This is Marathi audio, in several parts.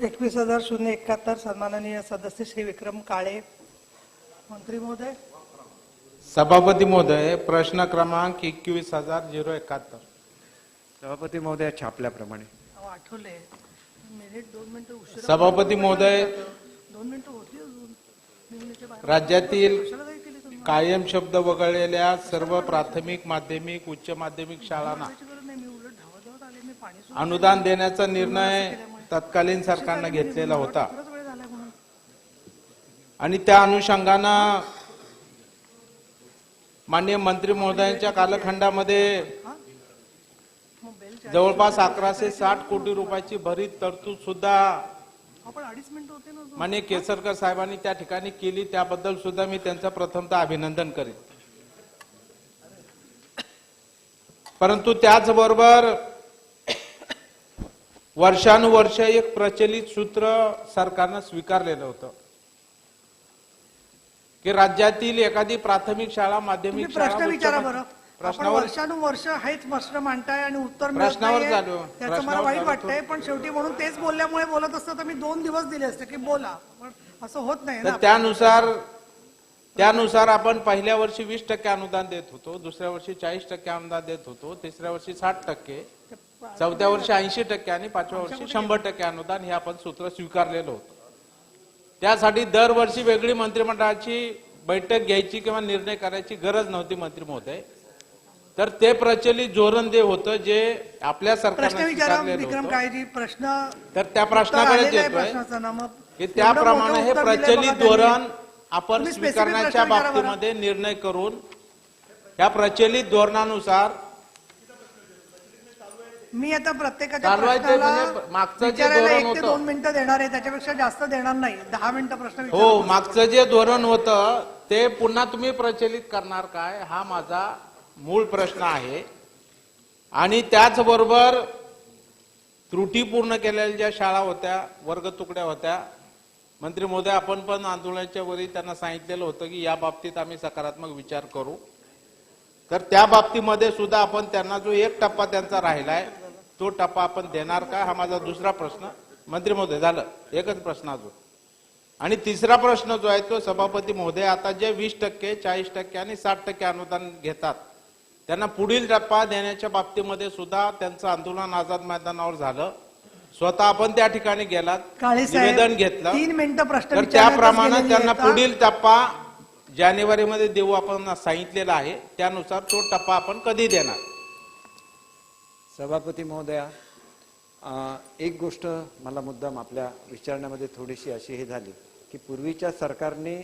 एकवीस हजार शून्य एकाहत्तर सन्माननीय सदस्य श्री विक्रम काळे. मंत्री महोदय. सभापती महोदय प्रश्न क्रमांक एकवीस हजार झिरो एकाहत्तर. सभापती महोदय छापल्याप्रमाणे अहो, आठवले. मिनिट दोन मिनिटं उशिरा सभापती महोदय. दोन मिनिटं होती अजून. निवडणुकीच्या बाहेर. राज्यातील कशाला काही कायम शब्द वगळलेल्या सर्व प्राथमिक माध्यमिक उच्च माध्यमिक शाळांना अनुदान देण्याचा निर्णय तत्कालीन सरकारनं घेतलेला होता. आणि त्या अनुषंगानं माननीय मंत्री महोदयांच्या कालखंडामध्ये जवळपास अकराशे साठ कोटी रुपयाची भरीत तरतूद सुद्धा आपण अडीच मिनिटं होते ना अजून. माननीय केसरकर साहेबांनी त्या ठिकाणी केली त्याबद्दल सुद्धा मी त्यांचं प्रथमतः अभिनंदन करेन परंतु त्याचबरोबर वर्षानुवर्ष एक प्रचलित सूत्र सरकारनं स्वीकारलेलं होतं की राज्यातील एखादी प्राथमिक शाळा माध्यमिक शाळा प्रश्न विचारा बरं आपण प्रश्नावर वर्षानुवर्ष हेच प्रश्न मांडताय आणि उत्तर मिळत प्रश्नावर नाहीये. चालू. त्याचं मला प्रश्नावर वाईट चालू. वाटतंय पण शेवटी म्हणून तेच बोलल्यामुळे बोलत असतं तर मी दोन दिवस दिले असते की बोला पण असं होत नाही ना त्यानुसार त्यानुसार आपण पहिल्या वर्षी वीस टक्के अनुदान देत होतो दुसऱ्या वर्षी चाळीस टक्के अनुदान देत होतो तिसऱ्या वर्षी साठ टक्के चौथ्या वर्षी ऐंशी टक्के आणि पाचव्या वर्षी शंभर टक्के अनुदान हे आपण सूत्र स्वीकारलेलं होतं त्यासाठी दरवर्षी वेगळी मंत्रिमंडळाची बैठक घ्यायची किंवा निर्णय करायची गरज नव्हती मंत्री महोदय तर ते प्रचलित धोरण जे होतं जे आपल्या सरकारने प्रश्न तर त्या प्रश्नाकडे येतोय की त्याप्रमाणे हे प्रचलित. धोरण आपण स्वीकारण्याच्या. बाबतीमध्ये निर्णय करून या प्रचलित धोरणानुसार मी आता प्रत्येकाच्या म्हणजे मागचं जे धोरण होतं. दोन मिनिटं देणार आहे त्याच्यापेक्षा जास्त देणार नाही दहा मिनिटं प्रश्न हो मागचं जे धोरण होतं ते पुन्हा तुम्ही प्रचलित करणार काय हा माझा मूळ प्रश्न आहे. आणि त्याचबरोबर त्रुटीपूर्ण केलेल्या ज्या शाळा होत्या वर्ग तुकड्या होत्या मंत्री मोदी आपण पण आंदोलनाच्या वरी त्यांना सांगितलेलं होतं की या बाबतीत आम्ही सकारात्मक विचार करू. तर त्या बाबतीमध्ये सुद्धा आपण त्यांना जो एक टप्पा त्यांचा राहिलाय तो टप्पा आपण देणार का? हा माझा दुसरा प्रश्न. मंत्री महोदय झालं. एकच प्रश्न अजून. आणि तिसरा प्रश्न जो आहे तो सभापती महोदय आता जे वीस टक्के चाळीस टक्के आणि साठ टक्के अनुदान घेतात. त्यांना पुढील टप्पा देण्याच्या बाबतीमध्ये सुद्धा त्यांचं आंदोलन आझाद मैदानावर झालं. स्वतः आपण त्या ठिकाणी गेलात निवेदन घेतलं. तीन मिनिटं प्रश्न तर त्याप्रमाणे त्यांना. पुढील टप्पा जानेवारीमध्ये देऊ आपण सांगितलेला आहे. त्यानुसार तो टप्पा आपण कधी देणार? सभापती महोदया एक गोष्ट मला मुद्दाम आपल्या विचारण्यामध्ये थोडीशी अशी हे झाली की पूर्वीच्या सरकारने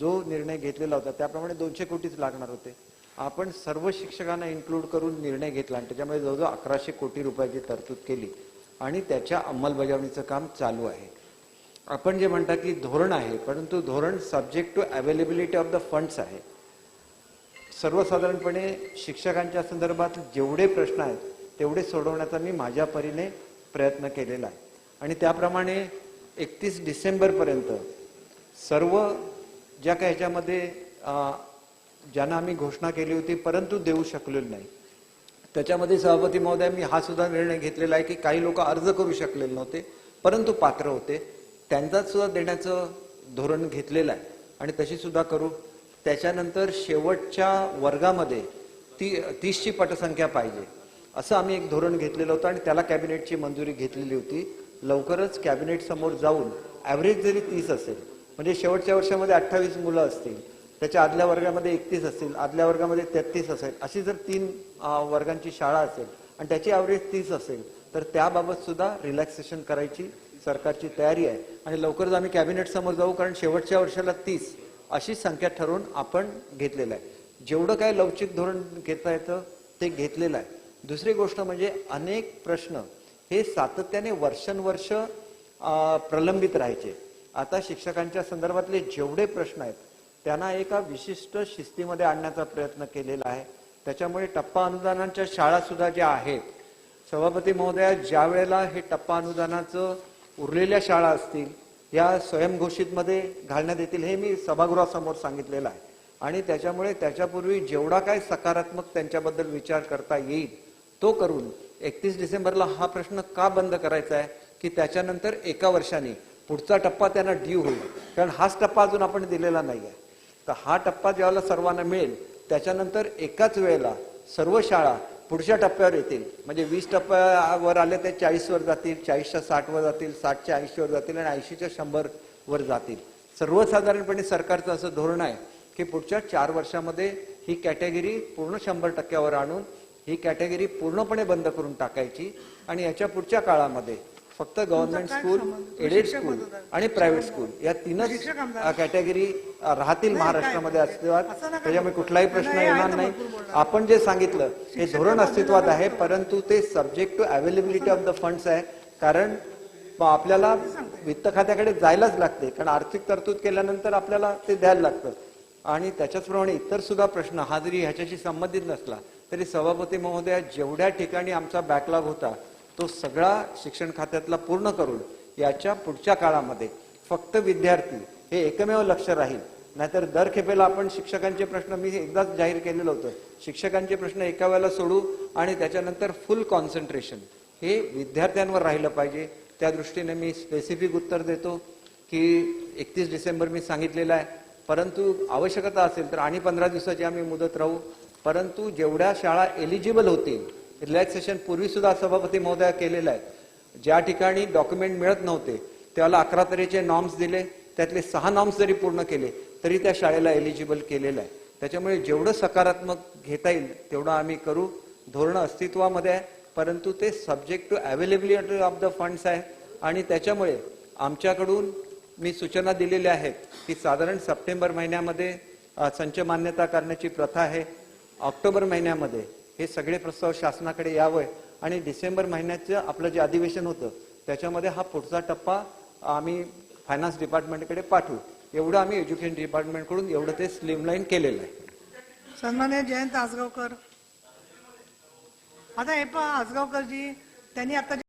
जो निर्णय घेतलेला होता त्याप्रमाणे दोनशे कोटीच लागणार होते. आपण सर्व शिक्षकांना इन्क्लूड करून निर्णय घेतला आणि त्याच्यामध्ये जवळजवळ अकराशे कोटी रुपयाची तरतूद केली आणि त्याच्या अंमलबजावणीचं काम चालू आहे. आपण जे म्हणता की धोरण आहे परंतु धोरण subject to availability of the funds आहे. सर्वसाधारणपणे शिक्षकांच्या संदर्भात जेवढे प्रश्न आहेत तेवढे सोडवण्याचा मी माझ्या परीने प्रयत्न केलेला आहे. आणि त्याप्रमाणे एकतीस डिसेंबरपर्यंत सर्व ज्या काही ह्याच्यामध्ये ज्यांना आम्ही घोषणा केली होती परंतु देऊ शकलेलो नाही. त्याच्यामध्ये सभापती महोदय मी हा सुद्धा निर्णय घेतलेला आहे की काही लोक अर्ज करू शकलेले नव्हते परंतु पात्र होते. त्यांचा सुद्धा देण्याचं धोरण घेतलेलं आहे. आणि तशी सुद्धा करू. त्याच्यानंतर शेवटच्या वर्गामध्ये ती तीसची पटसंख्या पाहिजे. असं आम्ही एक धोरण घेतलेलं होतं आणि त्याला कॅबिनेटची मंजुरी घेतलेली होती. लवकरच कॅबिनेट समोर जाऊन ॲव्हरेज जरी तीस असेल म्हणजे शेवटच्या वर्षामध्ये अठ्ठावीस मुलं असतील त्याच्या आदल्या वर्गामध्ये एकतीस असतील आदल्या वर्गामध्ये तेहतीस असेल अशी जर तीन वर्गांची शाळा असेल आणि त्याची ॲव्हरेज तीस असेल तर त्याबाबत सुद्धा रिलॅक्सेशन करायची सरकारची तयारी आहे. आणि लवकरच आम्ही कॅबिनेट समोर जाऊ कारण शेवटच्या वर्षाला तीस अशी संख्या ठरवून आपण घेतलेलं आहे. जेवढं काय लवचिक धोरण घेता येतं ते घेतलेलं आहे. दुसरी गोष्ट म्हणजे अनेक प्रश्न हे सातत्याने वर्षानुवर्ष प्रलंबित राहायचे. आता शिक्षकांच्या संदर्भातले जेवढे प्रश्न आहेत त्यांना एका विशिष्ट शिस्तीमध्ये आणण्याचा प्रयत्न केलेला आहे. त्याच्यामुळे टप्पा अनुदानाच्या शाळा सुद्धा ज्या आहेत सभापती महोदया ज्या वेळेला हे टप्पा अनुदानाचं उरलेल्या शाळा असतील या स्वयंघोषितमध्ये घालण्यात येतील हे मी सभागृहासमोर सांगितलेलं आहे. आणि त्याच्यामुळे त्याच्यापूर्वी जेवढा काय सकारात्मक त्यांच्याबद्दल विचार करता येईल तो करून एकतीस डिसेंबरला हा प्रश्न का बंद करायचा आहे की त्याच्यानंतर एका वर्षाने पुढचा टप्पा त्यांना ड्यू होईल. कारण हाच टप्पा अजून आपण दिलेला नाही आहे तर हा टप्पा ज्यावेळेला सर्वांना मिळेल त्याच्यानंतर एकाच वेळेला सर्व शाळा पुढच्या टप्प्यावर येतील. म्हणजे वीस टप्प्यावर आले ते चाळीसवर जातील चाळीसच्या साठवर जातील साठच्या ऐंशीवर जातील आणि ऐंशीच्या शंभरवर जातील. सर्वसाधारणपणे सरकारचं असं धोरण आहे की पुढच्या चार वर्षामध्ये ही कॅटेगरी पूर्ण शंभर टक्क्यावर आणून ही कॅटेगरी पूर्णपणे बंद करून टाकायची आणि याच्या पुढच्या काळामध्ये फक्त गव्हर्नमेंट स्कूल? Aided school. आणि प्रायव्हेट स्कूल या तीनच. कॅटेगरी राहतील महाराष्ट्रामध्ये अस्तित्वात त्याच्यामुळे. कुठलाही प्रश्न येणार नाही. आपण जे सांगितलं हे धोरण अस्तित्वात आहे परंतु ते subject to availability of the funds आहे कारण आपल्याला वित्त खात्याकडे जायलाच लागते कारण आर्थिक तरतूद केल्यानंतर आपल्याला ते द्यायला लागतं आणि त्याच्याचप्रमाणे इतर सुद्धा प्रश्न हा जरी ह्याच्याशी संबंधित नसला तरी सभापती महोदया जेवढ्या ठिकाणी आमचा बॅकलॉग होता तो सगळा शिक्षण खात्यातला पूर्ण करून याच्या पुढच्या काळामध्ये फक्त विद्यार्थी हे एकमेव लक्ष राहील. नाहीतर दर खेपेला आपण शिक्षकांचे प्रश्न मी एकदाच जाहीर केलेलं होतं शिक्षकांचे प्रश्न एका वेळेला सोडू आणि त्याच्यानंतर फुल कॉन्सन्ट्रेशन हे विद्यार्थ्यांवर राहिलं पाहिजे. त्या दृष्टीने मी स्पेसिफिक उत्तर देतो की एकतीस डिसेंबर मी सांगितलेलं आहे. परंतु आवश्यकता असेल तर आणि पंधरा दिवसाची आम्ही मुदत राहू. परंतु जेवढ्या शाळा एलिजिबल होतील रिलॅक्सेशन पूर्वी सुद्धा सभापती महोदया केलेलं आहे ज्या ठिकाणी डॉक्युमेंट मिळत नव्हते त्याला अकरा तऱ्हेचे नॉर्म्स दिले त्यातले सहा नॉर्म्स जरी पूर्ण केले तरी त्या शाळेला एलिजिबल केलेलं आहे त्याच्यामुळे जेवढं सकारात्मक घेता येईल तेवढं आम्ही करू. धोरण अस्तित्वामध्ये आहे परंतु ते subject to availability of the funds आहे. आणि त्याच्यामुळे आमच्याकडून मी सूचना दिलेल्या आहेत की साधारण सप्टेंबर महिन्यामध्ये संच मान्यता करण्याची प्रथा आहे. ऑक्टोबर महिन्यामध्ये हे सगळे प्रस्ताव शासनाकडे यावं. आणि डिसेंबर महिन्याचं आपलं जे अधिवेशन होतं त्याच्यामध्ये हा पुढचा टप्पा आम्ही फायनान्स डिपार्टमेंटकडे पाठवू. एवढं आम्ही एज्युकेशन डिपार्टमेंटकडून एवढं ते स्लिमलाईन केलेलं आहे. सन्मान्य जयंत आसगावकर. आता हे पहा आसगावकरजी त्यांनी आता